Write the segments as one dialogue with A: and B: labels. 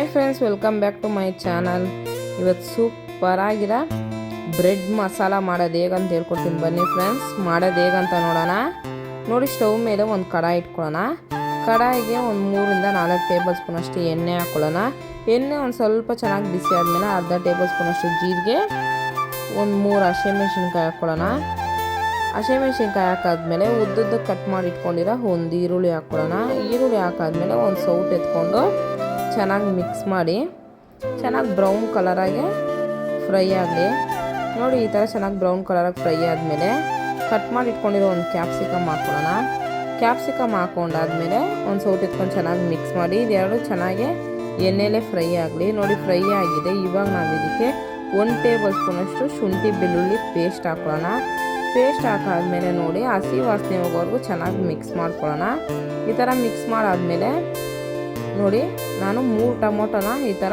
A: Hi friends welcome back to my channel ಇವತ್ತು super ಆಗಿರೋ bread masala ಮಾಡೋದು ಹೇಗಂತ ಹೇಳ್ಕೊಡ್ತೀನಿ ಬನ್ನಿ ಫ್ರೆಂಡ್ಸ್ ಮಾಡೋದು ಹೇಗಂತ ನೋಡೋಣ. ನೋಡಿ ಸ್ಟವ್ ಮೇಲೆ ಒಂದು ಕಡಾಯಿ ಇಟ್ಕೊಳ್ಳೋಣ. ಕಡಾಯಿಗೆ ಒಂದು ಮೂರಿಂದ ನಾಲ್ಕು ಟೇಬಲ್ ಸ್ಪೂನ್ ಅಷ್ಟು ಎಣ್ಣೆ ಹಾಕ್ಕೊಳ್ಳೋಣ ಎಣ್ಣೆ ಒಂದು ಸ್ವಲ್ಪ ಚೆನ್ನಾಗಿ ಬಿಸಿ ಆದಮೇಲೆ ಅರ್ಧ ಟೇಬಲ್ ಸ್ಪೂನ್ ಅಷ್ಟು ಜೀರಿಗೆ, ಒಂದು ಮೂರು ಹಸಿಮೆಣ್ಸಿನ್ಕಾಯಿ ಹಾಕ್ಕೊಳ್ಳೋಣ ಹಸಿಮೆಣ್ಸಿನ್ಕಾಯಿ ಹಾಕಾದ್ಮೇಲೆ ಉದ್ದುದ್ದು ಕಟ್ ಮಾಡಿ ಇಟ್ಕೊಂಡಿರೋ ಒಂದು ಈರುಳ್ಳಿ ಹಾಕ್ಕೊಳ್ಳೋಣ ಈರುಳ್ಳಿ ಹಾಕಾದ್ಮೇಲೆ ಒಂದು ಸೌಟ್ ಎತ್ಕೊಂಡು ಚೆನ್ನಾಗಿ ಮಿಕ್ಸ್ ಮಾಡಿ, ಚೆನ್ನಾಗಿ ಬ್ರೌನ್ ಕಲರಾಗೆ ಫ್ರೈ ಆಗಲಿ. ನೋಡಿ, ಈ ಥರ ಚೆನ್ನಾಗಿ ಬ್ರೌನ್ ಕಲರಾಗಿ ಫ್ರೈ ಆದಮೇಲೆ ಕಟ್ ಮಾಡಿ ಇಟ್ಕೊಂಡಿರೋ ಒಂದು ಕ್ಯಾಪ್ಸಿಕಮ್ ಹಾಕ್ಕೊಳ್ಳೋಣ. ಕ್ಯಾಪ್ಸಿಕಮ್ ಹಾಕೊಂಡಾದ್ಮೇಲೆ ಒಂದು ಸೌಟ್ ಇಟ್ಕೊಂಡು ಚೆನ್ನಾಗಿ ಮಿಕ್ಸ್ ಮಾಡಿ ಇದೆರಡು ಚೆನ್ನಾಗಿ ಎಣ್ಣೆಲೇ ಫ್ರೈ ಆಗಲಿ. ನೋಡಿ, ಫ್ರೈ ಆಗಿದೆ. ಇವಾಗ ನಾವು ಇದಕ್ಕೆ ಒಂದು ಟೇಬಲ್ ಸ್ಪೂನಷ್ಟು ಶುಂಠಿ ಬೆಳ್ಳುಳ್ಳಿ ಪೇಸ್ಟ್ ಹಾಕ್ಕೊಳ್ಳೋಣ. ಪೇಸ್ಟ್ ಹಾಕಾದ್ಮೇಲೆ ನೋಡಿ, ಹಸಿ ವಾಸನೆ ಹೋಗೋವರೆಗೂ ಚೆನ್ನಾಗಿ ಮಿಕ್ಸ್ ಮಾಡ್ಕೊಳ್ಳೋಣ. ಈ ಥರ ಮಿಕ್ಸ್ ಮಾಡಾದ್ಮೇಲೆ ನೋಡಿ, ನಾನು ಮೂರು ಟೊಮೊಟೊನ ಈ ಥರ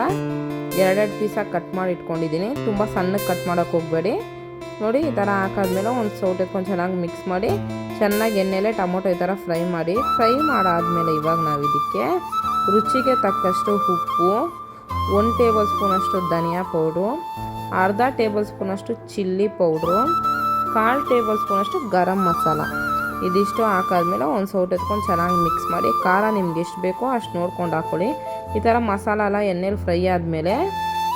A: ಎರಡೆರಡು ಪೀಸಾಗಿ ಕಟ್ ಮಾಡಿ ಇಟ್ಕೊಂಡಿದ್ದೀನಿ. ತುಂಬ ಸಣ್ಣಗೆ ಕಟ್ ಮಾಡೋಕ್ಕೆ ಹೋಗಬೇಡಿ. ನೋಡಿ, ಈ ಥರ ಹಾಕಾದ್ಮೇಲೆ ಒಂದು ಸೌಟ್ ಎತ್ಕೊಂಡು ಚೆನ್ನಾಗಿ ಮಿಕ್ಸ್ ಮಾಡಿ, ಚೆನ್ನಾಗಿ ಎಣ್ಣೆಲೆ ಟೊಮೊಟೊ ಈ ಥರ ಫ್ರೈ ಮಾಡಿ, ಫ್ರೈ ಮಾಡಾದಮೇಲೆ ಇವಾಗ ನಾವು ಇದಕ್ಕೆ ರುಚಿಗೆ ತಕ್ಕಷ್ಟು ಉಪ್ಪು, ಒಂದು ಟೇಬಲ್ ಸ್ಪೂನಷ್ಟು ಧನಿಯಾ ಪೌಡ್ರು, ಅರ್ಧ ಟೇಬಲ್ ಸ್ಪೂನಷ್ಟು ಚಿಲ್ಲಿ ಪೌಡ್ರು, ಕಾಲು ಟೇಬಲ್ ಸ್ಪೂನಷ್ಟು ಗರಂ ಮಸಾಲ. ಇದಿಷ್ಟು ಹಾಕಾದ್ಮೇಲೆ ಒಂದು ಸೌಟ್ ಎತ್ಕೊಂಡು ಚೆನ್ನಾಗಿ ಮಿಕ್ಸ್ ಮಾಡಿ, ಖಾರ ನಿಮ್ಗೆ ಎಷ್ಟು ಬೇಕೋ ಅಷ್ಟು ನೋಡ್ಕೊಂಡು ಹಾಕ್ಕೊಳ್ಳಿ ಈ ಥರ ಮಸಾಲ ಎಲ್ಲ ಎಣ್ಣೆಲಿ ಫ್ರೈ ಆದಮೇಲೆ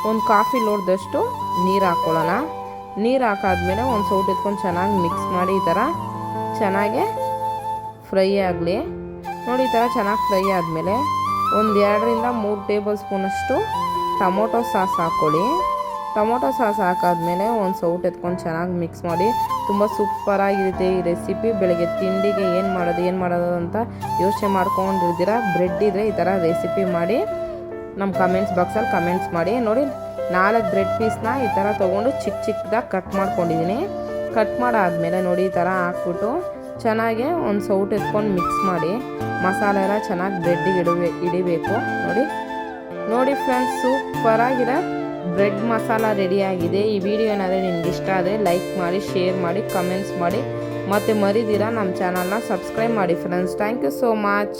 A: ಒಂದು ಕಾಫಿ ಲೋಡ್ದಷ್ಟು ನೀರು ಹಾಕ್ಕೊಳ್ಳೋಣ ನೀರು ಹಾಕಾದ್ಮೇಲೆ ಒಂದು ಸೌಟ್ ಎತ್ಕೊಂಡು ಚೆನ್ನಾಗಿ ಮಿಕ್ಸ್ ಮಾಡಿ, ಈ ಥರ ಚೆನ್ನಾಗೆ ಫ್ರೈ ಆಗಲಿ. ನೋಡಿ, ಈ ಥರ ಚೆನ್ನಾಗಿ ಫ್ರೈ ಆದಮೇಲೆ ಒಂದು ಎರಡರಿಂದ ಮೂರು ಟೇಬಲ್ ಸ್ಪೂನಷ್ಟು ಟೊಮೊಟೊ ಸಾಸ್ ಹಾಕ್ಕೊಳ್ಳಿ ಟೊಮೊಟೊ ಸಾಸ್ ಹಾಕಾದ್ಮೇಲೆ ಒಂದು ಸೌಟ್ ಎತ್ಕೊಂಡು ಚೆನ್ನಾಗಿ ಮಿಕ್ಸ್ ಮಾಡಿ ತುಂಬ ಸೂಪರಾಗಿರುತ್ತೆ ಈ ರೆಸಿಪಿ ಬೆಳಗ್ಗೆ ತಿಂಡಿಗೆ ಏನು ಮಾಡೋದು ಏನು ಮಾಡೋದು ಅಂತ ಯೋಚನೆ ಮಾಡ್ಕೊಂಡಿರ್ದಿರ ಬ್ರೆಡ್ ಇದ್ದರೆ ಈ ಥರ ರೆಸಿಪಿ ಮಾಡಿ ನಮ್ಮ ಕಮೆಂಟ್ಸ್ ಬಾಕ್ಸಲ್ಲಿ ಕಮೆಂಟ್ಸ್ ಮಾಡಿ. ನೋಡಿ, ನಾಲ್ಕು ಬ್ರೆಡ್ ಪೀಸ್ನ ಈ ಥರ ತೊಗೊಂಡು ಚಿಕ್ಕ ಚಿಕ್ಕದಾಗಿ ಕಟ್ ಮಾಡ್ಕೊಂಡಿದ್ದೀನಿ. ಕಟ್ ಮಾಡಾದ್ಮೇಲೆ ನೋಡಿ ಈ ಥರ ಹಾಕ್ಬಿಟ್ಟು ಚೆನ್ನಾಗಿ ಒಂದು ಸೌಟ್ ಎತ್ಕೊಂಡು ಮಿಕ್ಸ್ ಮಾಡಿ. ಮಸಾಲೆ ಎಲ್ಲ ಚೆನ್ನಾಗಿ ಬ್ರೆಡ್ಡಿಗೆ ಇಡಬೇ ಇಡಬೇಕು. ನೋಡಿ ನೋಡಿ ಫ್ರೆಂಡ್ಸ್ ಸೂಪರಾಗಿರೋ ಬ್ರೆಡ್ ಮಸಾಲ ರೆಡಿಯಾಗಿದೆ ಈ ವಿಡಿಯೋ ಏನಾದರೆ ನಿಮ್ಗೆ ಇಷ್ಟ ಆದರೆ ಲೈಕ್ ಮಾಡಿ ಶೇರ್ ಮಾಡಿ ಕಮೆಂಟ್ಸ್ ಮಾಡಿ. ಮತ್ತು ಮರಿದಿರ ನಮ್ಮ ಚಾನಲ್ನ ಸಬ್ಸ್ಕ್ರೈಬ್ ಮಾಡಿ friends thank you so much